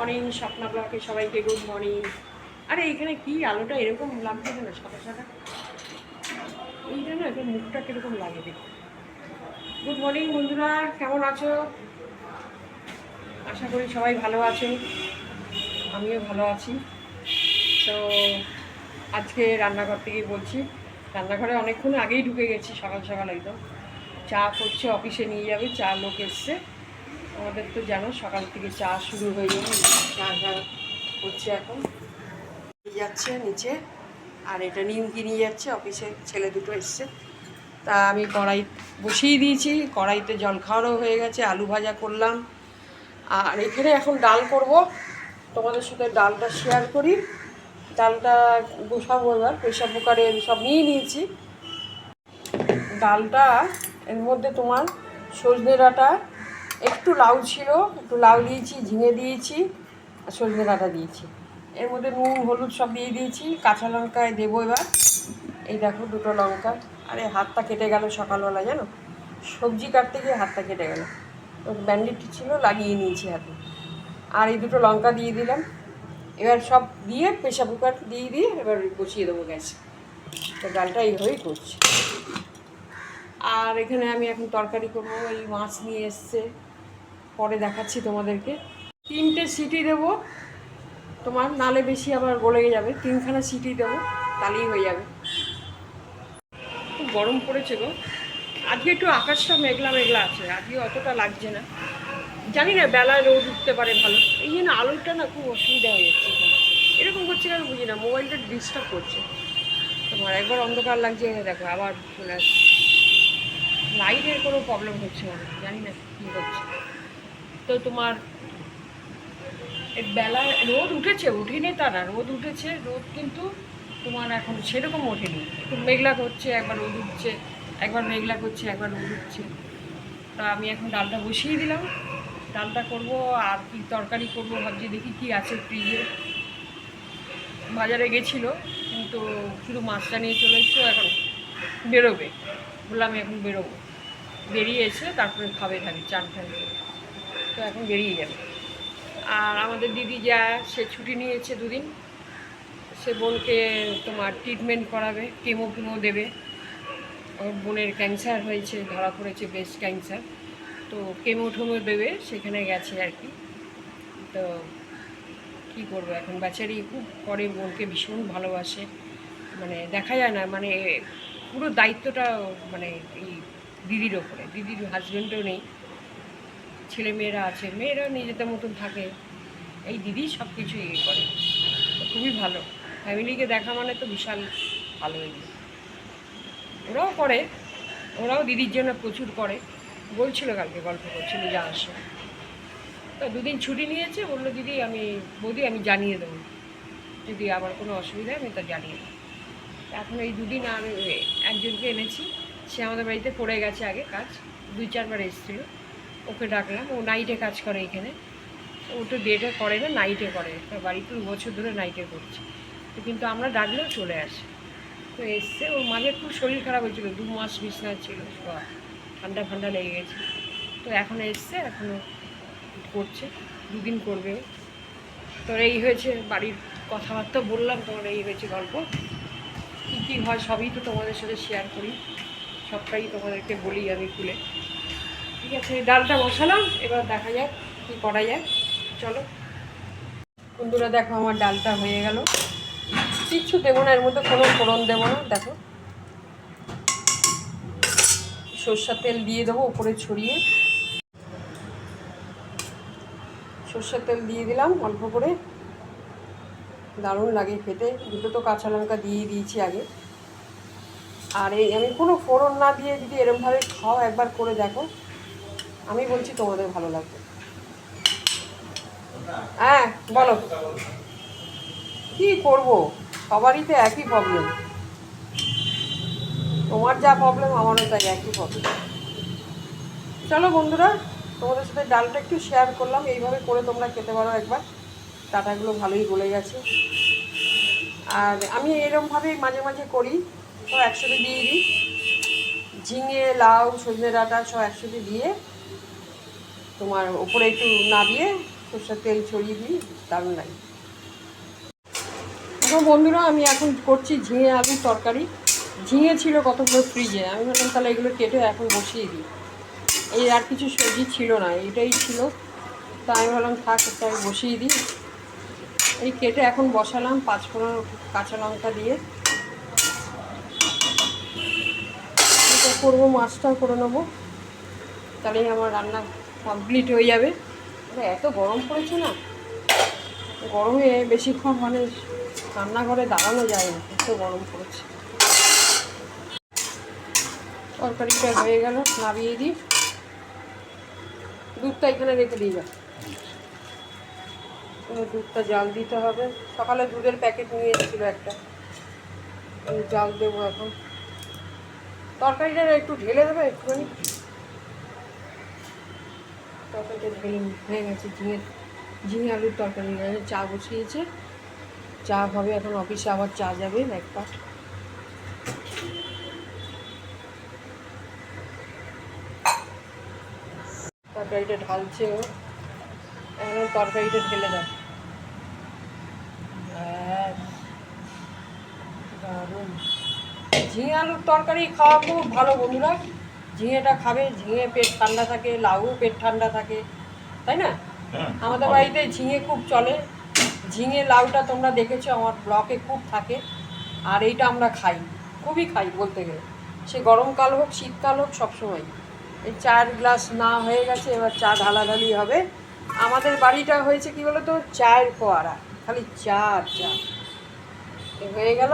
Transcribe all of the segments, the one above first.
Morning Swapna ব্লকে সবাইকে good morning আরে, এখানে কি আলোটা এরকম লাগছে কেন? সাদা সাদা? এইটা না একটু মুখটা কীরকম লাগে দেখো গুড মর্নিং বন্ধুরা, কেমন আছো? আশা করি সবাই ভালো আছো। আমিও ভালো আছি। তো, আজকে রান্নাঘর থেকে বলছি, রান্নাঘরে অনেকক্ষণ আগেই ঢুকে গেছি সকাল সকাল একদম। চা করছে, অফিসে নিয়ে যাবে, চা লোক এসছে। আমাদের তো জানো, সকাল থেকে চা শুরু হয়ে যাবে চা চা হচ্ছে এখন। যাচ্ছে নিচে, আর এটা নিমকি নিয়ে যাচ্ছে, অফিসে ছেলে দুটো এসছে। তা আমি কড়াই বসিয়ে দিয়েছি, কড়াইতে জল খাওয়ানো হয়ে গেছে, আলু ভাজা করলাম। আর এখানে এখন ডাল করব। তোমাদের সাথে ডালটা শেয়ার করি। ডালটা বসাবো এবার, প্রেশার কুকারে সব নিয়ে নিয়েছি। ডালটা এর মধ্যে তোমার সজনে ডাঁটা একটু লাউ ছিল, একটু লাউ দিয়েছি, ঝিঙে দিয়েছি, আর সজনে ডাঁটা দিয়েছি। এর মধ্যে নুন, হলুদ সব দিয়ে দিয়েছি, কাঁচা লঙ্কায় দেবো এবার। এই দেখো দুটো লঙ্কা। আরে হাতটা কেটে গেল সকালবেলা, জানো? সবজি কাটতে গিয়ে হাতটা কেটে গেল। তো ব্যান্ডেড ছিল, লাগিয়ে নিয়েছি হাতে। আর এই দুটো লঙ্কা দিয়ে দিলাম। এবার সব দিয়ে প্রেশার কুকার দিয়ে দিয়ে এবার বসিয়ে দেবো গ্যাসে। তো ডালটা এইভাবেই করছি। আর এখানে আমি এখন তরকারি করব, এই মাছ নিয়ে এসছে। পরে দেখাচ্ছি তোমাদেরকে। তিনটে সিটি দেবো। তোমার নালে বেশি আবার গলে যাবে। তিনখানা সিটি দেবো, তাহলেই হয়ে যাবে। খুব গরম পড়েছে গো। আজকে একটু আকাশটা মেঘলা মেঘলা আছে। আজকে অতটা লাগছে না। জানি না বেলায় রোদ উঠতে পারে ভালো। এই জন্য আলোটা না খুব অসুবিধা হয়ে যাচ্ছে। এরকম করছে কেন বুঝি না। মোবাইলটা ডিস্টার্ব করছে। তোমার একবার অন্ধকার লাগছে দেখো, আবার চলে আসছে। লাইটের কোনো প্রবলেম হচ্ছে না। জানি না কী হচ্ছে। তো তোমার বেলায় রোদ উঠেছে উঠেনি তারা, রোদ উঠেছে, রোদ কিন্তু তোমার এখন সেরকম ওঠেনি। একটু মেঘলা করছে, একবার রোদ উঠছে, একবার মেঘলা করছে, একবার রোদ উঠছে। তা আমি এখন ডালটা বসিয়ে দিলাম। ডালটা করব আর কি তরকারি করব, ভাবছি দেখি কি আছে ফ্রিজে। বাজারে গেছিল, কিন্তু শুধু মাছটা নিয়ে চলে এসছো, এখন বেরোবে। বললাম এখন বেরোবো। বেরিয়ে এসে তারপরে খাবে খাবি, চান করে। তো এখন বেরিয়ে যাবে। আর আমাদের দিদি যা, সে ছুটি নিয়েছে দুদিন। সে বোনকে তোমার ট্রিটমেন্ট করাবে কেমো কেমো দেবে। ওর বোনের ক্যান্সার হয়েছে, ধরা পড়েছে ব্রেস্ট ক্যান্সার তো কেমো ঠেমো দেবে, সেখানে গেছে আর কি। তো কী করব এখন? বাচ্চারই খুব পরে বোনকে ভীষণ ভালোবাসে। মানে দেখা যায় না মানে পুরো দায়িত্বটা মানে এই দিদির ওপরে। দিদির হাজব্যান্ডও নেই। ছেলে মেয়েরা আছে, মেয়েরা নিজেদের মতন থাকে। এই দিদি সব কিছু ইয়ে করে। খুবই ভালো। ফ্যামিলিকে দেখা মানে তো বিশাল ভালো এগুলো ওরাও করে, ওরাও দিদির জন্য প্রচুর করে। বলছিল কালকে, গল্প করছিল, যা আসে। তো দুদিন ছুটি নিয়েছে, বলল, দিদি, আমি, বৌদি, আমি জানিয়ে দেবো। যদি আবার কোনো অসুবিধা হয়, আমি তা জানিয়ে দেবো। এখন এই দুদিন আর একজনকে এনেছি। সে আমাদের বাড়িতে পড়ে গেছে আগে কাজ। দুই, চারবার এসেছিল। ওকে ডাকলাম, ও নাইটে কাজ করে এখানে। ও তো ডেটে করে না নাইটে করে। বাড়িতে দু বছর ধরে নাইটে করছে। তো কিন্তু আমরা ডাকলেও চলে আসে। তো এসছে ওর মাঝে খুব শরীর খারাপ হয়েছিল, দু মাস বিছনা ছিল ঠান্ডা ফান্ডা লেগে গেছে। তো এখন এসছে, এখনও করছে, দুদিন করবে। তো এই হয়েছে বাড়ির কথাবার্তা বললাম, তোমার এই হয়েছে গল্প। কী কী হয় সবই তো তোমাদের সাথে শেয়ার করি। সবটাই তোমাদেরকে বলি আমি খুলে। ঠিক আছে, ডালটা বসালাম, এবার দেখা যাক কী করা যায়। চলো। বন্ধুরা, দেখো আমার ডালটা হয়ে গেল। কিচ্ছু দেবো না, এর মধ্যে কোনো ফোড়ন দেবো না, দেখো। সর্ষার তেল দিয়ে দেবো উপরে ছড়িয়ে। সর্ষের তেল দিয়ে দিলাম অল্প করে। দারুণ লাগে খেতে, দুটো তো কাঁচা লঙ্কা দিয়ে দিয়েছি আগে। আর এই আমি কোনো ফোড়ন না দিয়ে যদি এরমভাবে খাও, একবার করে দেখো। আমি বলছি তোমাদের ভালো লাগবে। হ্যাঁ বলো। কি করব? সবারই তো একই প্রবলেম তোমার যা প্রবলেম আমারও তাই একই প্রবলেম চলো বন্ধুরা, তোমাদের সাথে ডালটা একটু শেয়ার করলাম। এইভাবে করে তোমরা খেতে পারো একবার। ডাটাগুলো ভালোই গলে গেছে। আর আমি এরমভাবেই মাঝে মাঝে করি। তো একসাথে দিয়ে দিই। ঝিঙে, লাউ, সজনে ডাঁটা সব একসাথে দিয়ে তোমার ওপরে একটু নাবিয়ে সর্ষের তেল ছড়িয়ে দিই, দারুণ লাগে। এখন বন্ধুরা, আমি এখন করছি ঝিঙে আলুর তরকারি। ঝিঙে ছিল কতগুলো ফ্রিজে আমি ভাবলাম তাহলে এগুলো কেটে এখন বসিয়ে দিই। এই আর কিছু সবজি ছিল না এটাই ছিল। তা আমি ভাবলাম থাক আমি বসিয়ে দিই। এই কেটে এখন বসালাম পাঁচফোড়ন কাঁচা লঙ্কা দিয়ে। এটা করব, মাছটাও করে নেব। তাহলেই আমার রান্না কমপ্লিট হয়ে যাবে। এত গরম পড়েছে না? গরমে বেশিক্ষণ মানে রান্নাঘরে দাঁড়ানো যায় না, এত গরম পড়েছে। তরকারিটা হয়ে গেল, নামিয়ে দিই। দুধটা এখানে রেখে দিই যা দুধটা জাল দিতে হবে। সকালে দুধের প্যাকেট নিয়ে এসেছিল একটা জাল দেবো এখন। তরকারিটা একটু ঢেলে দেবে একটুখানি? তরকারিটা হয়ে গেছে, ঝিঙে ঝিঙে আলুর তরকারি। চা বসিয়েছে। চা হবে এখন অফিসে, আবার চা যাবে এক তরকারিটা ঢালছে ও। এখন তরকারিটা ঢেলে দাও। দারুণ। ঝিঙে আলুর তরকারি খাওয়া খুব ভালো বন্ধুরা। ঝিঙেটা খাবে ঝিঙে পেট ঠান্ডা থাকে লাউ পেট ঠান্ডা থাকে তাই না? আমাদের বাড়িতে ঝিঙে খুব চলে। ঝিঙে লাউটা তোমরা দেখেছ আমার ব্লকে খুব থাকে আর এইটা আমরা খাই খুবই খাই বলতে গেলে। সে গরমকাল হোক শীতকাল হোক সবসময়। এই চার গ্লাস না হয়ে গেছে এবার চা ঢালাঢালি হবে। আমাদের বাড়িটা হয়েছে কি বলো তো চায়ের ফোয়ারা খালি চা আর চা। হয়ে গেল।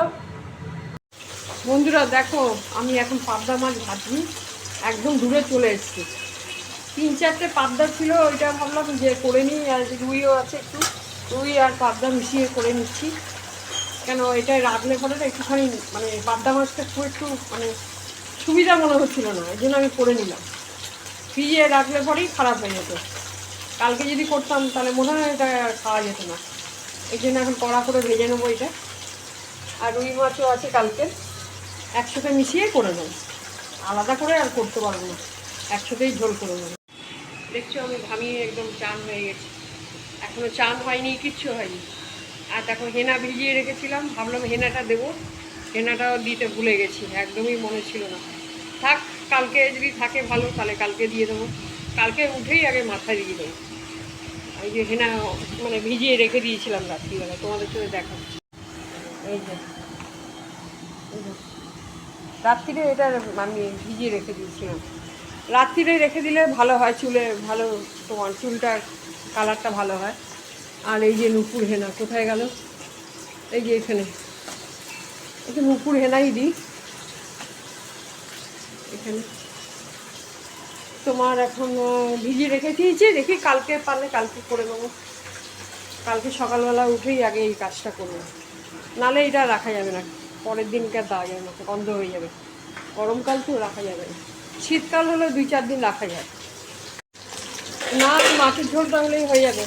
বন্ধুরা দেখো আমি এখন পাবদা মাছ ভাজি। একদম দূরে চলে এসেছি। তিন চারটে পাবদা ছিল, ওইটা ভাবলাম যে করে নিই, আর রুইও আছে একটু, রুই আর পাবদা মিশিয়ে করে নিচ্ছি। কেন এটা রাখলে পরে না একটুখানি মানে পাবদা মাছটা খুব একটু মানে সুবিধা মনে হচ্ছিল না, এই জন্য আমি করে নিলাম। ফ্রিজে রাখলে পরেই খারাপ হয়ে যেত। কালকে যদি করতাম, তাহলে মনে হয় এটা খাওয়া যেত না। এই জন্য এখন কড়া করে ভেজে নেব এটা। আর রুই মাছও আছে কালকে। একসাথে মিশিয়ে করে নেব। আলাদা করে আর করতে পারব না। একসাথেই ঝোল করে নেব। দেখছ আমি ঘামিয়ে একদম চান হয়ে গেছি। এখনও চান হয়নি, কিচ্ছু হয়নি। আর দেখো, হেনা ভিজিয়ে রেখেছিলাম। ভাবলাম হেনাটা দেবো। হেনাটাও দিতে ভুলে গেছি, একদমই মনে ছিল না। থাক, কালকে যদি থাকে ভালো, তাহলে কালকে দিয়ে দেবো। কালকে উঠেই আগে মাথায় দিয়ে দেবো। এই যে হেনা মানে ভিজিয়ে রেখে দিয়েছিলাম রাত্রিবেলা। তোমাদের সাথে যে, এই যে। রাত্রিরে এটা আমি ভিজিয়ে রেখে দিয়েছিলাম। রাত্রিরে রেখে দিলে ভালো হয় চুলে, ভালো তোমার চুলটার কালারটা ভালো হয়। আর এই যে নুপুর হেনা, কোথায় গেল? এই যে এখানে। যে নুপুর হেনাই দিই এখানে। তোমার এখন ভিজিয়ে রেখে দিয়েছি, দেখি কালকে পারলে কালকে করে নেব। কালকে সকালবেলা উঠেই আগে এই কাজটা করব। নালে এটা রাখা যাবে না। পরের দিনকে দেওয়া যাবে না বন্ধ হয়ে যাবে। গরমকাল তো রাখা যাবে শীতকাল হলে দুই চার দিন রাখা যায়। না মাছের ঝোলটা হলেই হয়ে যাবে।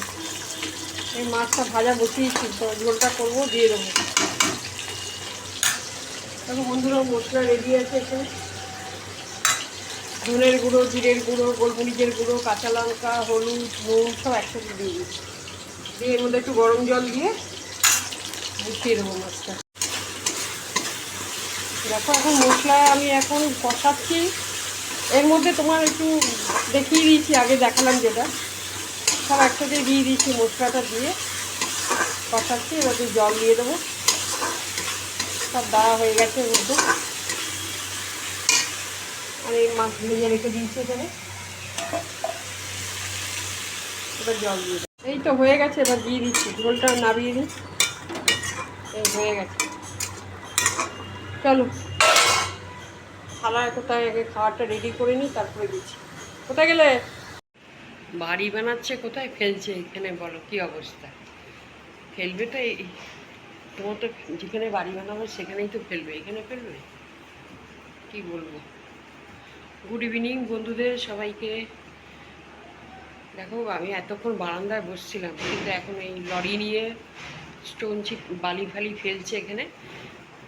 এই মাছটা ভাজা বসিয়েছি ঝোলটা করব, দিয়ে দেবো। দেখো বন্ধুরা, মশলা রেডি আছে এখানে। ধনের গুঁড়ো, জিরের গুঁড়ো, গোলমরিচের গুঁড়ো, কাঁচা লঙ্কা, হলুদ নুন সব একসাথে দিয়ে দিচ্ছি। দিয়ে এর মধ্যে একটু গরম জল দিয়ে বসিয়ে দেবো মাছটা। দেখো, এখন মশলা আমি এখন কষাচ্ছি। এর মধ্যে তোমার একটু দেখিয়ে দিয়েছি, আগে দেখালাম যেটা। সব একসাথে দিয়ে দিয়েছি মশলাটা দিয়ে। কষাচ্ছি, এবার জল দিয়ে দেবো। সব দেওয়া হয়ে গেছে এর মধ্যে। আর এই মাছ ভেজে রেখে দিয়েছি এখানে। এবার জল দিয়ে এই তো হয়ে গেছে, এবার দিয়ে দিচ্ছি। ঝোলটা নাবিয়ে দিই এই হয়ে গেছে। চলো। থালায় কোথায় আগে খাবারটা রেডি করে নিই তারপরে দিচ্ছি। কোথায় গেলে? বাড়ি বানাচ্ছে কোথায়? ফেলছে এখানে, বলো, কি অবস্থা? ফেলবে তো এই তোমার তো যেখানে বাড়ি বানাবো সেখানেই তো ফেলবে। এখানে ফেলবে? কি বলব? গুড ইভিনিং বন্ধুদের সবাইকে। দেখো, আমি এতক্ষণ বারান্দায় বসছিলাম, কিন্তু এখন এই লরি নিয়ে স্টোন চিপ বালি ফালি ফেলছে এখানে।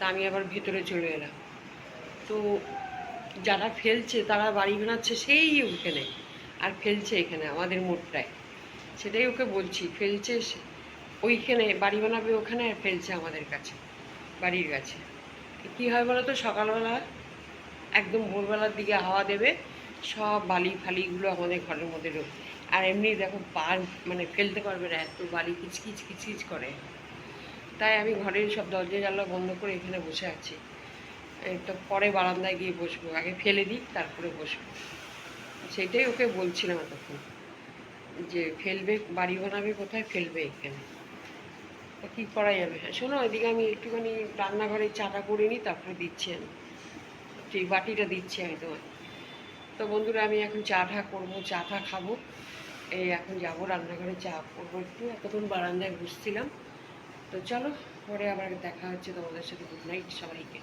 তা আমি আবার ভেতরে চলে এলাম। তো যারা ফেলছে, তারা বাড়ি বানাচ্ছে সেই ওখানে আর ফেলছে এখানে, আমাদের মোড়টায়। সেটাই ওকে বলছি, ফেলছে ওইখানে বাড়ি বানাবে ওখানে আর ফেলছে আমাদের কাছে, বাড়ির কাছে। কী হয় বলো তো, সকালবেলা একদম ভোরবেলার দিকে হাওয়া দেবে, সব বালি ফালিগুলো আমাদের ঘরের মধ্যে ঢুকবে আর এমনি দেখো পার মানে ফেলতে পারবে না, এত বালি কিচকিচ কিচকিচ করে। তাই আমি ঘরের সব দরজা জানলা বন্ধ করে এখানে বসে আছি। তো পরে বারান্দায় গিয়ে বসবো। আগে ফেলে দিই, তারপরে বসবো। সেটাই ওকে বলছিলাম তখন যে ফেলবে, বাড়ি বানাবে কোথায়, ফেলবে এখানে। তো কী করা যাবে? হ্যাঁ শোনো, এদিকে আমি একটুখানি রান্নাঘরে চাটা করে নিই, তারপরে দিচ্ছি আমি। সেই বাটিটা দিচ্ছি আমি তোমায়। তো বন্ধুরা, আমি এখন চা টা করব চা টা খাব। এই এখন যাব রান্নাঘরে, চা করব একটু। এতক্ষণ বারান্দায় বসছিলাম। তো চলো পরে আবার দেখা হচ্ছে তোমাদের সাথে গুড নাইট সবাইকে।